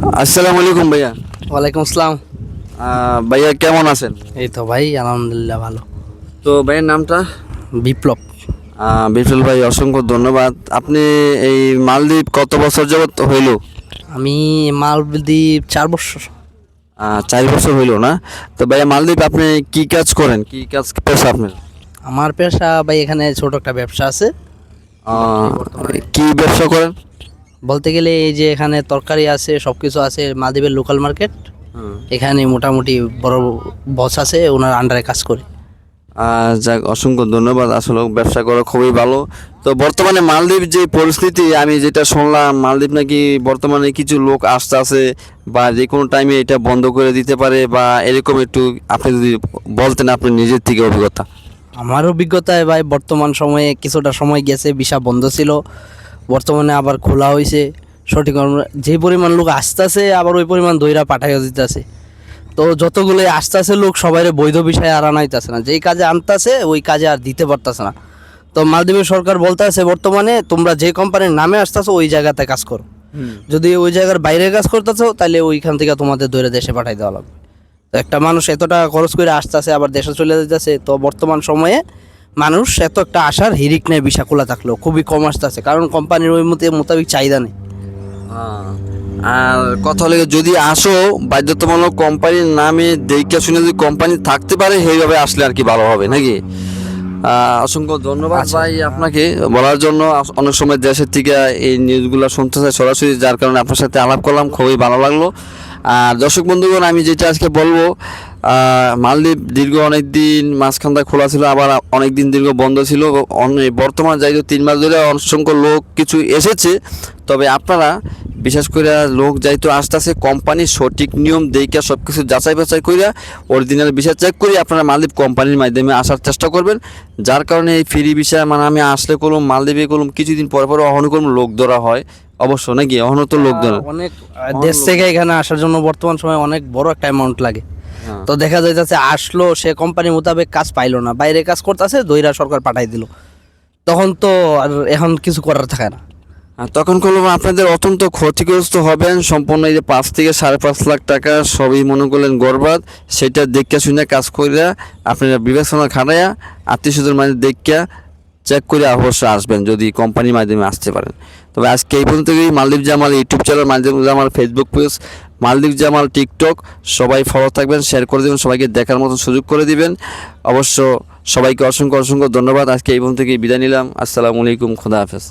আসসালামু আলাইকুম ভাইয়া। ওয়ালাইকুম আসসালাম। ভাইয়া কেমন আছেন? এই তো ভাই আলহামদুলিল্লাহ ভালো। তো ভাইয়ের নামটা? বিপ্লব। আহ, বিপুল ভাই অসংখ্য ধন্যবাদ। আপনি এই মালদ্বীপ কত বছর যাবত হইল? আমি মালদ্বীপ চার বছর। চার বছর হইল না? তো ভাইয়া মালদ্বীপ আপনি কি কাজ করেন? কি কাজ পেশা আপনার? আমার পেশা ভাই এখানে ছোট একটা ব্যবসা আছে। কি ব্যবসা করেন? বলতে গেলে এই যে এখানে তরকারি আছে সব কিছু আছে মালদ্বীপের লোকাল মার্কেট এখানে মোটামুটি বড় বস আছে ওনার আন্ডারে কাজ করি। যাক অসংখ্য ধন্যবাদ। আসলে ব্যবসা করা খুবই ভালো। তো বর্তমানে মালদ্বীপ যে পরিস্থিতি আমি যেটা শুনলাম মালদ্বীপ নাকি বর্তমানে কিছু লোক আসতে আছে বা যে কোনো টাইমে এটা বন্ধ করে দিতে পারে বা এরকম একটু আপনি যদি বলতেন আপনি নিজের থেকে অভিজ্ঞতা। আমার অভিজ্ঞতায় ভাই বর্তমান সময়ে কিছুটা সময় গেছে ভিসা বন্ধ ছিল। বর্তমানে আবার খোলা হয়েছে সঠিক যে পরিমাণ লোক আসতেছে আবার ওই পরিমাণ দইরা পাঠাইয়া দিতেছে। তো যতগুলো আসতেছে লোক সবাই বৈধ বিষয়ে আর আনাইতেছে না। যেই কাজে আনতেছে ওই কাজে আর দিতে পারতেছে না। তো মালদ্বীপের সরকার বলতেছে বর্তমানে তোমরা যে কোম্পানির নামে আসতেছো ওই জায়গাতে কাজ করো। যদি ওই জায়গার বাইরে কাজ করতেছো তাহলে ওইখান থেকে তোমাদের দৈরে দেশে পাঠাই দেওয়া লাগবে। তো একটা মানুষ এত টাকা খরচ করে আসতেছে আবার দেশে চলে যেতেছে তো বর্তমান সময়ে মানুষ এত একটা আসার হিরিক নেই বিষা খোলা থাকলেও। খুবই কম আসতেছে কারণ কোম্পানির ওই মতে মোতাবিক চাহিদা নেই। আর কথা হলে যদি আসো বাধ্যতামূলক কোম্পানির নামে দেখে শুনে যদি কোম্পানি থাকতে পারে সেইভাবে আসলে আর কি ভালো হবে নাকি? অসংখ্য ধন্যবাদ ভাই আপনাকে বলার জন্য। অনেক সময় দেশের থেকে এই নিউজগুলো শুনতে চাই সরাসরি যার কারণে আপনার সাথে আলাপ করলাম খুবই ভালো লাগল। আর দর্শক বন্ধুগণ, আমি যেটা আজকে বলব মালদ্বীপ দীর্ঘ অনেক দিন মাঝখানটা খোলা ছিল, আবার অনেক দিন দীর্ঘ বন্ধ ছিল। বর্তমান যাই হোক তিন মাস ধরে অসংখ্য লোক কিছু এসেছে। তবে আপনারা, বিশেষ করে লোক যাইতো আস্তে কোম্পানির সঠিক নিয়ম দেইকা সব কিছু যাচাই বাছাই কইরা অরিজিনাল বিষয় চেক করে আপনারা মালদ্বীপ কোম্পানির মাধ্যমে আসার চেষ্টা করবেন। যার কারণে এই ফ্রি বিষয় মানে আমি আসলে করলাম, মালদ্বীপে করলাম, কিছুদিন পর পর অহন করলাম, লোক ধরা হয়। অবশ্য নাকি অহন তো লোক ধরা অনেক দেশ থেকে এখানে আসার জন্য বর্তমান সময় অনেক বড় একটা অ্যামাউন্ট লাগে। হ্যাঁ। তো দেখা যাইতেছে আসলো সে কোম্পানি মোতাবেক কাজ পাইলো না বাইরে কাজ করতেছে দইরা সরকার পাঠাই দিল। তখন তো আর এখন কিছু করার থাকে না। আর তখন করলাম আপনাদের অত্যন্ত ক্ষতিগ্রস্ত হবেন সম্পূর্ণ এই যে পাঁচ থেকে সাড়ে পাঁচ লাখ টাকা সবই মনে করলেন গরবাদ সেটা দেখিয়া শুনে কাজ করিয়া আপনারা বিবেচনা খাটাইয়া আত্মীয় স্বজন মানে দেখে চেক করে অবশ্যই আসবেন যদি কোম্পানির মাধ্যমে আসতে পারেন। তবে আজকে এই পর্যন্ত Maldives Jamal YouTube channel Maldives Jamal Facebook page Maldives Jamal TikTok সবাই ফলো থাকবেন শেয়ার করে দেবেন, সবাইকে দেখার মতো সুযোগ করে দিবেন। অবশ্য সবাইকে অসংখ্য অসংখ্য ধন্যবাদ। আজকে এই পর্যন্ত বিদায় নিলাম। আসসালামু আলাইকুম। খোদা হাফেজ।